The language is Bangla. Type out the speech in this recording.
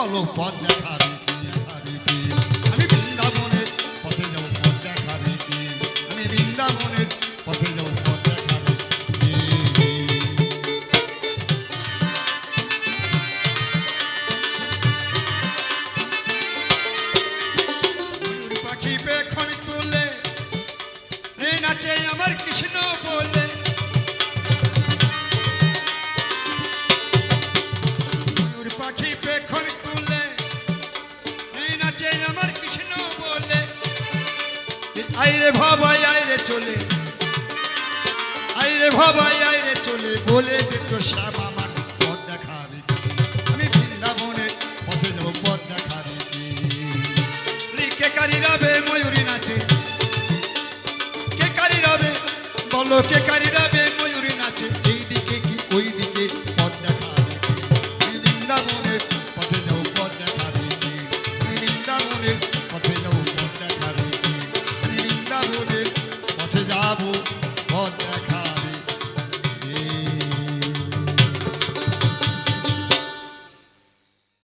বলো, পথ দেখাবে আমি বৃন্দাবনের পথে যাব, পথ দেখাবে আমি বৃন্দাবনের পথে আমার কৃষ্ণ বলে। এই আমার কৃষ্ণ বলে আইরে ভাবাই, আইরে চলে আইরে ভাবাই, আইরে চলে, বলে দেখো শ্যাম আমার পথ দেখাবে? আমি বৃন্দাবনের পথে যাব, পথ দেখাবে কে কারি রবে ময়ূরী নাচে, কে কারি রবে, বলো কে